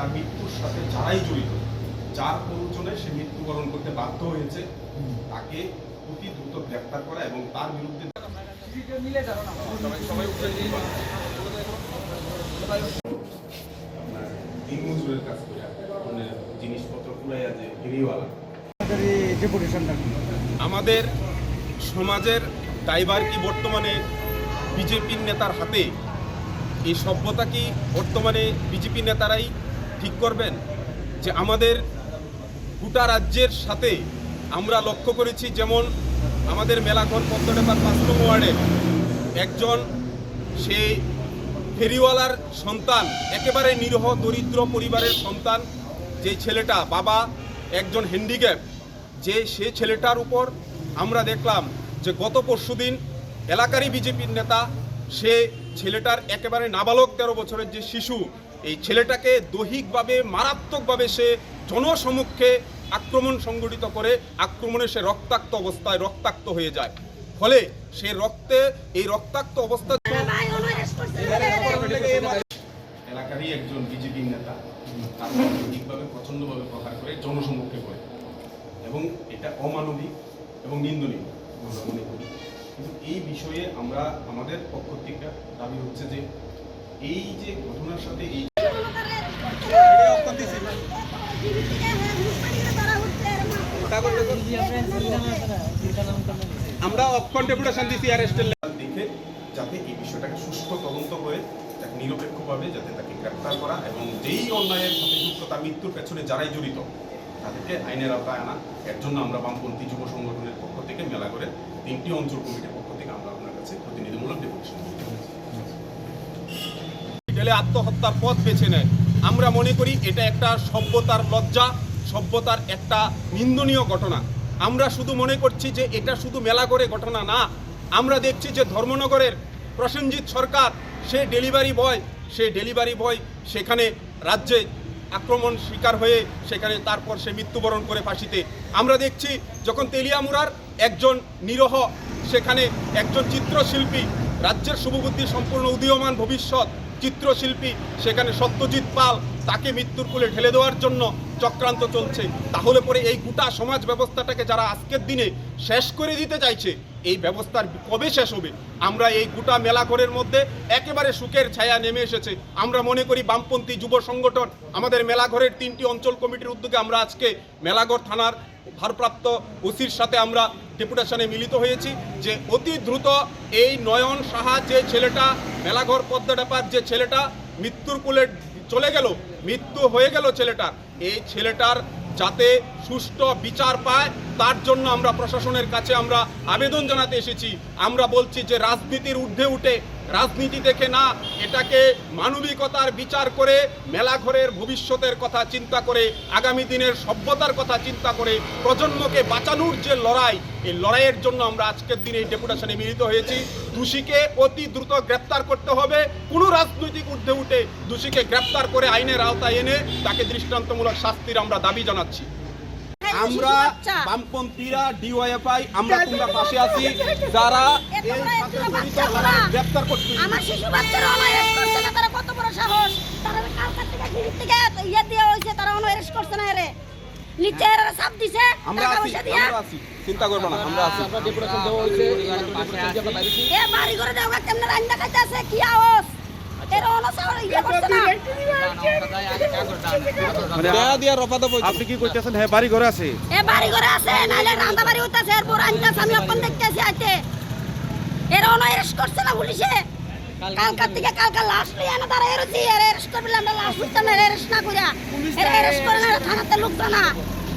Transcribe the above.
তার মৃত্যুর সাথে যারাই জড়িত যার প্রয়োজনে সে মৃত্যুবরণ করতে বাধ্য হয়েছে তাকে অতি দ্রুত গ্রেপ্তার করা এবং তার বিরুদ্ধে আপনার দিনমজুরের কাজ করে মানে জিনিসপত্র কুলাইয়া যে ফেরিওয়ালা আমাদের সমাজের দায়ভার কি বর্তমানে বিজেপির নেতার হাতে? এই সভ্যতা কি বর্তমানে বিজেপি নেতারাই ঠিক করবেন যে আমাদের গোটা রাজ্যের সাথে আমরা লক্ষ্য করেছি যেমন আমাদের মেলাঘর পাঁচ নং ওয়ার্ডে একজন সে ফেরিওয়ালার সন্তান, একেবারে নিরহ, দরিদ্র পরিবারের সন্তান, যে ছেলেটা, বাবা, একজন হ্যান্ডিক্যাপ যে সে ছেলেটার উপর আমরা দেখলাম যে গত পরশুদিন এলাকারই বিজেপির নেতা, সে ছেলেটার একেবারে নাবালক তেরো বছরের যে শিশু এই ছেলেটাকে দৈহিকভাবে, মারাত্মকভাবে সে জনসমক্ষে আক্রমণ সংগঠিত করে, আক্রমণে সে রক্তাক্ত অবস্থায় রক্তাক্ত হয়ে যায়। ফলে সে রক্তে, এই রক্তাক্ত অবস্থা এলাকারই একজন বিজেপি নেতা। তার ঠিকভাবে প্রচণ্ডভাবে প্রকার করে জনসম্মুখে করে। এবং এটা অমানবিক এবং নিন্দনীয়, আমরা মনে করি। কিন্তু এই বিষয়ে আমরা, আমাদের পক্ষ থেকে দাবি হচ্ছে যে, এই যে ঘটনার সাথে এই আমরা অক্ষণ ডেপুটেশন দিছি অ্যারেস্টের দেখে যাতে এই বিষয়টাকে সুষ্ঠু তদন্ত করে তাকে নিরপেক্ষভাবে যাতে তাকে গ্রেপ্তার করা এবং যেই অন্যায়ের সাথে যুক্ত তার মৃত্যুর পেছনে যারাই জড়িত তাদেরকে আইনের আওতায় আনা। এর জন্য আমরা বামপন্থী যুব সংগঠনের পক্ষ থেকে মেলা করে তিনটি অঞ্চল কমিটির পক্ষ থেকে আমরা আপনার কাছে প্রতিনিধিমূলক ডেপুটেশন আত্মহত্যার পথ বেছে নেয়। আমরা মনে করি এটা একটা সভ্যতার লজ্জা, সভ্যতার একটা নিন্দনীয় ঘটনা। আমরা শুধু মনে করছি যে এটা শুধু মেলা করে ঘটনা না, আমরা দেখছি যে ধর্মনগরের প্রসেনজিৎ সরকার, সে ডেলিভারি বয়, সে ডেলিভারি বয় সেখানে রাজ্যে আক্রমণ শিকার হয়ে সেখানে তারপর সে মৃত্যুবরণ করে ফাঁসিতে। আমরা দেখছি যখন তেলিয়ামুড়ার একজন নিরহ, সেখানে একজন চিত্রশিল্পী, রাজ্যের শুভবুদ্ধি সম্পূর্ণ উদীয়মান ভবিষ্যৎ চিত্রশিল্পী, সেখানে সত্যজিৎ পাল, তাকে মৃত্যুর কোলে ঢেলে দেওয়ার জন্য চক্রান্ত চলছে। তাহলে পরে এই গোটা সমাজ ব্যবস্থাটাকে যারা আজকের দিনে শেষ করে দিতে চাইছে, এই ব্যবস্থার কবে শেষ হবে? আমরা এই গোটা মেলাঘরের মধ্যে একেবারে সুখের ছায়া নেমে এসেছে। আমরা মনে করি বামপন্থী যুব সংগঠন, আমাদের মেলাঘরের তিনটি অঞ্চল কমিটির উদ্যোগে আমরা আজকে মেলাঘর থানার ভারপ্রাপ্ত ওসির সাথে আমরা ডেপুটেশনে মিলিত হয়েছি যে অতি দ্রুত এই নয়ন সাহা যে ছেলেটা, মেলাঘর পদ্মডাপার যে ছেলেটা, মৃত্যুর কুলে চলে গেল, মৃত্যু হয়ে গেল ছেলেটার এই ছেলেটার যাতে সুষ্ঠু বিচার পায়, তার জন্য আমরা প্রশাসনের কাছে আমরা আবেদন জানাতে এসেছি। আমরা বলছি যে রাজনীতির ঊর্ধ্বে উঠে রাজনীতি দেখে না এটাকে মানবিকতার বিচার করে মেলাঘরের ভবিষ্যতের কথা চিন্তা করে আগামী দিনের সভ্যতার কথা চিন্তা করে প্রজন্মকে বাঁচানোর যে লড়াই এই লড়াইয়ের জন্য আমরা আজকের দিনে এই ডেপুটেশনে মিলিত হয়েছি। দোষীকে অতি দ্রুত গ্রেপ্তার করতে হবে। কোনো রাজনৈতিক ঊর্ধ্বে উঠে দোষীকে গ্রেপ্তার করে আইনের আওতায় এনে তাকে দৃষ্টান্তমূলক শাস্তির আমরা দাবি জানাচ্ছি। আমরা বামপন্থীরা ডিওয়াইএফআই আমরা তোমরা পাশে আছি। যারা আমার শিশু বাচ্চারা অনারেস্ট করছে না তারা কত বড় সাহস। তারা থেকে থেকে ইয়ে দিয়ে হয়েছে তারা অনারেস্ট করছে না এরে। নিচে এরা সাপ দিছে আমরা পয়সা দিয়া। চিন্তা করবে না আমরা আছি। এ বাড়ি করে দেওয়া কেমনে রান্না খাইতে আছে? কি আওয়াজ? এরা ইয়ে করছে না। দিয়া রফা দেবো আপনি কি করতেছেন হ্যাঁ বাড়ি ঘরে আছে। এ বাড়ি করে আছে রান্না বাড়ি হইতাছে এরপর আনতাছে আমি অপন দেখতেছি আইতে। এরা অনারেস্ট করছে না পুলিশে? কালকার থেকে কালকা লাশ নিয়ে না তারা এরছি এর এরেস্ট করবে আমরা লাশ বুঝতাম না এরেস্ট না কইরা। এর এরেস্ট করে না থানাতে লোক না।